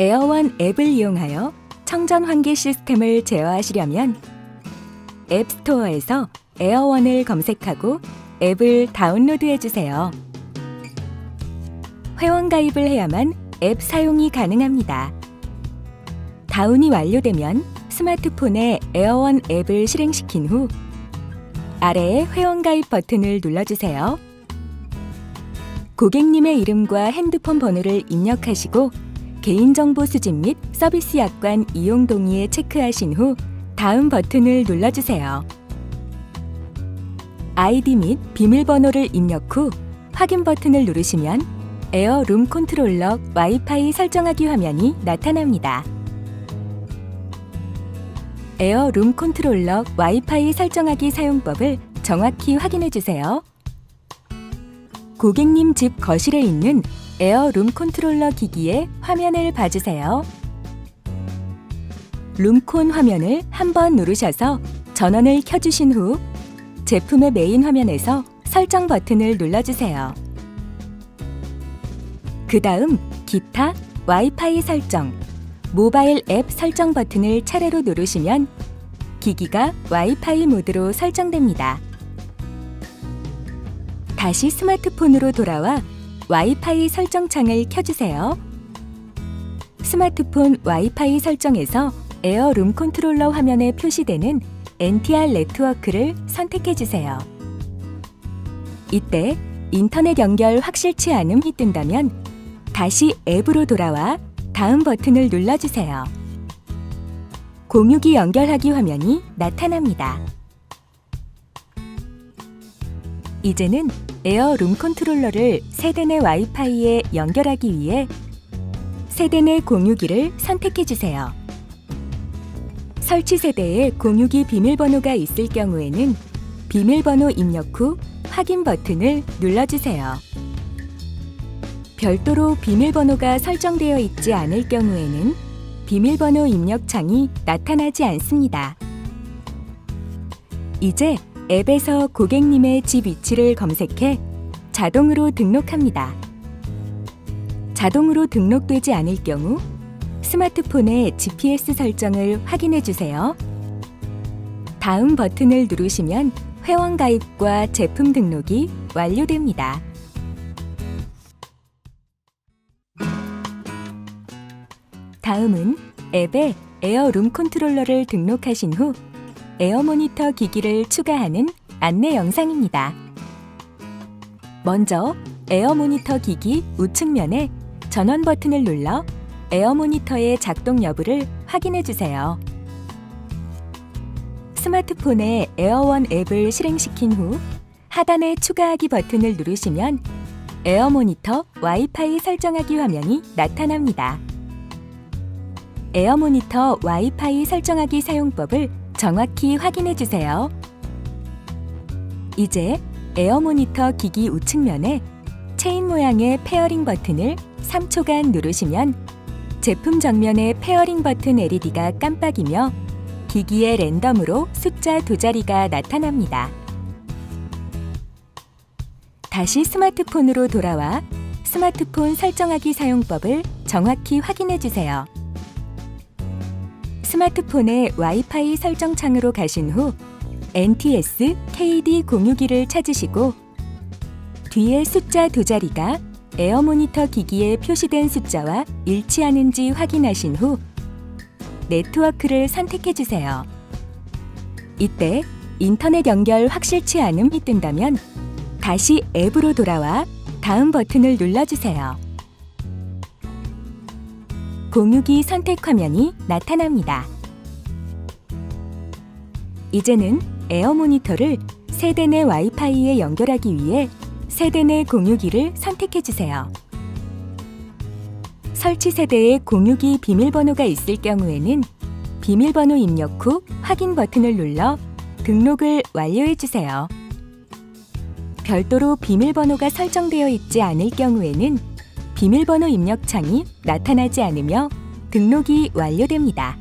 에어원 앱을 이용하여 청전 환기 시스템을 제어하시려면 앱스토어에서 에어원을 검색하고 앱을 다운로드해 주세요. 회원 가입을 해야만 앱 사용이 가능합니다. 다운이 완료되면 스마트폰에 에어원 앱을 실행시킨 후 아래의 회원 가입 버튼을 눌러주세요. 고객님의 이름과 핸드폰 번호를 입력하시고 개인정보 수집 및 서비스 약관 이용 동의에 체크하신 후 다음 버튼을 눌러주세요. 아이디 및 비밀번호를 입력 후 확인 버튼을 누르시면 에어 룸 컨트롤러 와이파이 설정하기 화면이 나타납니다. 에어 룸 컨트롤러 와이파이 설정하기 사용법을 정확히 확인해 주세요. 고객님 집 거실에 있는 에어 룸 컨트롤러 기기의 화면을 봐주세요. 룸콘 화면을 한 번 누르셔서 전원을 켜주신 후 제품의 메인 화면에서 설정 버튼을 눌러주세요. 그 다음 기타, 와이파이 설정, 모바일 앱 설정 버튼을 차례로 누르시면 기기가 와이파이 모드로 설정됩니다. 다시 스마트폰으로 돌아와 와이파이 설정 창을 켜주세요. 스마트폰 와이파이 설정에서 에어 룸 컨트롤러 화면에 표시되는 NTR 네트워크를 선택해 주세요. 이때 인터넷 연결 확실치 않음이 뜬다면 다시 앱으로 돌아와 다음 버튼을 눌러주세요. 공유기 연결하기 화면이 나타납니다. 이제는 에어 룸 컨트롤러를 세대 내 와이파이에 연결하기 위해 세대 내 공유기를 선택해 주세요. 설치 세대에 공유기 비밀번호가 있을 경우에는 비밀번호 입력 후 확인 버튼을 눌러주세요. 별도로 비밀번호가 설정되어 있지 않을 경우에는 비밀번호 입력 창이 나타나지 않습니다. 이제 앱에서 고객님의 집 위치를 검색해 자동으로 등록합니다. 자동으로 등록되지 않을 경우 스마트폰의 GPS 설정을 확인해 주세요. 다음 버튼을 누르시면 회원 가입과 제품 등록이 완료됩니다. 다음은 앱에 에어 룸 컨트롤러를 등록하신 후 에어 모니터 기기를 추가하는 안내 영상입니다. 먼저 에어 모니터 기기 우측면에 전원 버튼을 눌러 에어 모니터의 작동 여부를 확인해 주세요. 스마트폰에 에어원 앱을 실행시킨 후 하단의 추가하기 버튼을 누르시면 에어 모니터 와이파이 설정하기 화면이 나타납니다. 에어 모니터 와이파이 설정하기 사용법을 정확히 확인해 주세요. 이제 에어 모니터 기기 우측면에 체인 모양의 페어링 버튼을 3초간 누르시면 제품 정면의 페어링 버튼 LED가 깜빡이며 기기에 랜덤으로 숫자 두 자리가 나타납니다. 다시 스마트폰으로 돌아와 스마트폰 설정하기 사용법을 정확히 확인해 주세요. 스마트폰의 와이파이 설정 창으로 가신 후 NTS KD 공유기를 찾으시고 뒤에 숫자 두 자리가 에어 모니터 기기에 표시된 숫자와 일치하는지 확인하신 후 네트워크를 선택해 주세요. 이때 인터넷 연결 확실치 않음이 뜬다면 다시 앱으로 돌아와 다음 버튼을 눌러주세요. 공유기 선택 화면이 나타납니다. 이제는 에어 모니터를 세대 내 와이파이에 연결하기 위해 세대 내 공유기를 선택해 주세요. 설치 세대에 공유기 비밀번호가 있을 경우에는 비밀번호 입력 후 확인 버튼을 눌러 등록을 완료해 주세요. 별도로 비밀번호가 설정되어 있지 않을 경우에는 비밀번호 입력 창이 나타나지 않으며 등록이 완료됩니다.